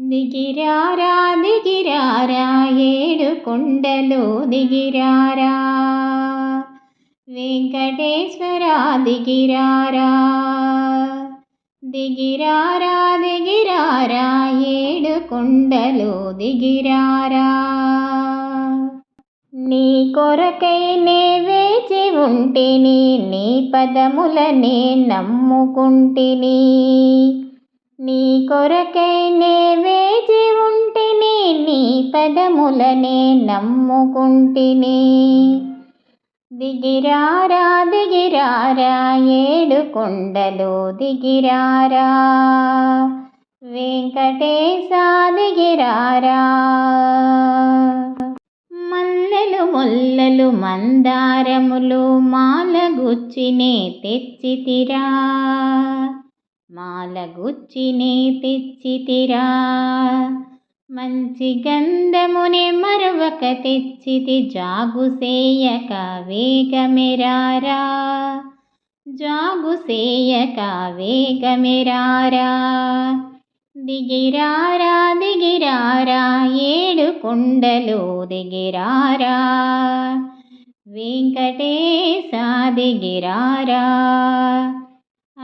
దిగిరారా దిగిరారా ఏడు కొండలు దిగిరారా వెంకటేశ్వర దిగిరారా దిగిరారా దిగిరారా ఏడు కొండలు దిగిరారా నీ కొరకై నే వేచి ఉంటిని నీ పదములనే నమ్ముకుంటిని నీ కొరకై నే వేచి ఉంటిని నీ పదములనే నమ్ముకుంటిని. దిగిరారా దిగిరారా ఏడు కొండలు దిగిరారా. వెంకటేశ దిగిరారా. మల్లెలు ముల్లలు మందారములు మాలగుచ్చినే తెచ్చితిరా. మాలగుచ్చినే తెచ్చితిరా మంచి గంధమునే మరొక తెచ్చితి జాగుసేయక వేగమెరారా. జాగు వేగమెరారా. దిగిరారా దిగిరారా ఏడు కొండలు దిగిరారా. వెంకటేశ దిగిరారా.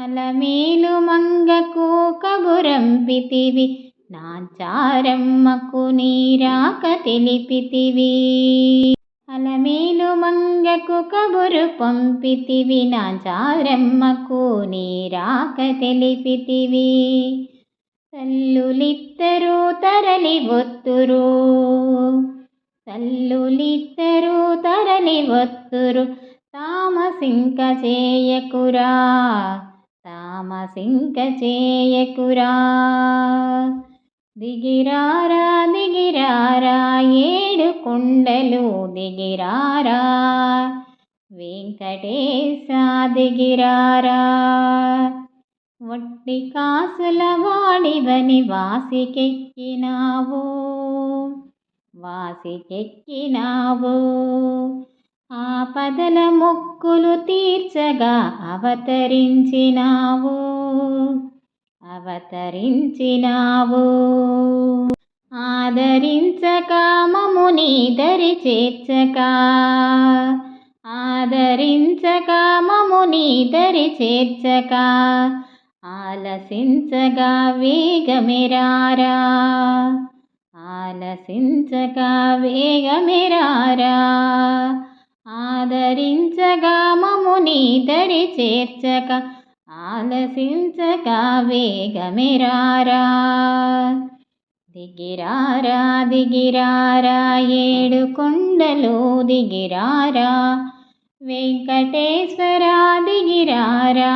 అలమేలు మంగకు కబురంపితివి నాచారమ్మకు నీరాక తెలిపితివి. అలమేలు మంగకు కబురు పంపితివి. నాచారమ్మకు నీరాక తెలిపితివి. తల్లులిద్దరూ తరలి ఒత్తురు తల్లులిద్దరూ తరలి ఒత్తురు తామసింక చేయకురా. తామసింక చేయకురా దిగిరారా దిగిరారా ఏడు కొండలు దిగిరారా. వెంకటేశ దిగిరారా. వట్టి కాసుల వాడివని వాసికెక్కినావు. వాసికెక్కినావు. ఆపదల మొక్కులు తీర్చగా అవతరించినావు. అవతరించినావు. ఆదరించక మముని దరి చేర్చక. ఆదరించక మముని దరి చేర్చక. ఆలసించగా వేగమిరారా ఆలసించగా వేగమిరారా ఆదరించగా మముని దరి చేర్చక ఆలసించగా వేగమిరారా దిగిరారా దిగిరారా ఏడు కొండలు దిగిరారా. వెంకటేశ్వర దిగిరారా.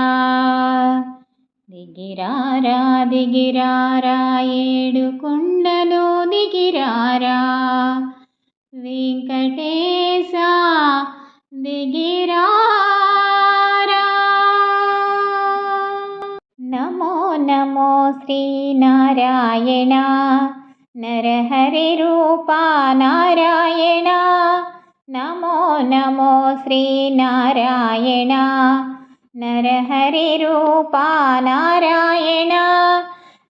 దిగిరారా దిగిరారా ఏడు కొండలు దిగిరారా. వెంకటేశ ദിഗിരാരാ. നമോ നമോ ശ്രീനാരായണ നരഹരിരൂപ നാരായണ. നമോ നമോ ശ്രീനാരായണ നരഹരിരൂപ നാരായണ.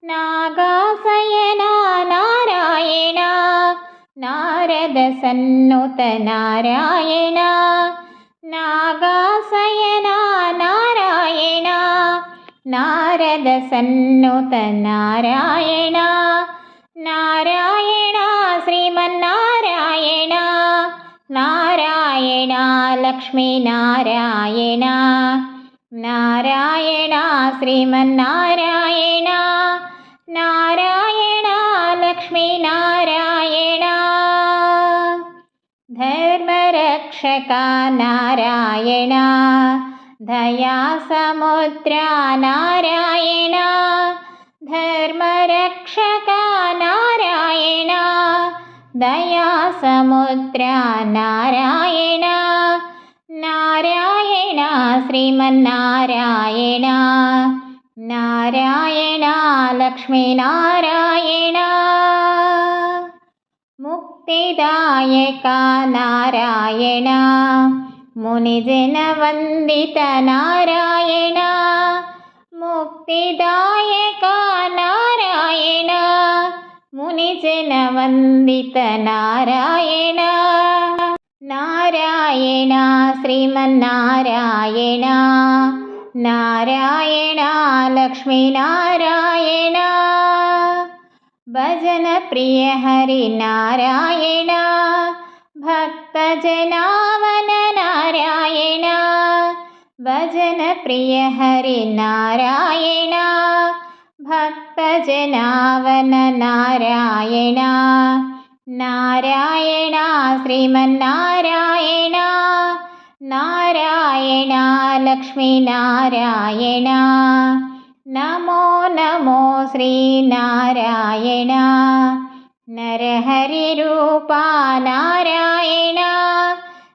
നാഗാസയന നാരായണ. നാരദ സന്നുത നാരായണ. नागाशयना नारायणा नारदसन्नोतनारायणा नारायणा श्रीमन्नारायणा नारायणा लक्ष्मी नारायणा नारायणा श्रीमन्नारायणा नारायणा लक्ष्मीनारायणा। रक्षका नारायणा दया समुद्रा नारायणा धर्मरक्षका नारायणा दया समुद्रा नारायणा नारायणा श्रीमन्नारायणा नारायणा लक्ष्मीनारायणा। क्तिदायका नारायण। मुनिजन वन्दितनारायणा मुक्तिदायका नारायणा। मुनिजनवन्दितनारायणा नारायण श्रीमन्नारायण। नारायण लक्ष्मीनारायण। भजनप्रिय हरिनारायणा भक्जनामननारायणा भजनप्रियहरिनारायणा भक्जनावन नारायणा नारायण श्रीमन्नारायणा नारायणा लक्ष्मीनारायणा। നമോ നമോ ശ്രീനാരായണ. നരഹരിരൂപ നാരായണ.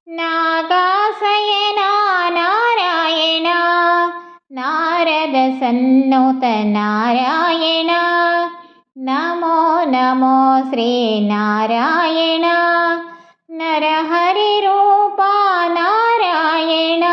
നാഗാസയന നാരായണ. നാരദ നാരായണ. നമോ നമോ ശ്രീനാരായണ. നരഹരിരൂപ നാരായണ.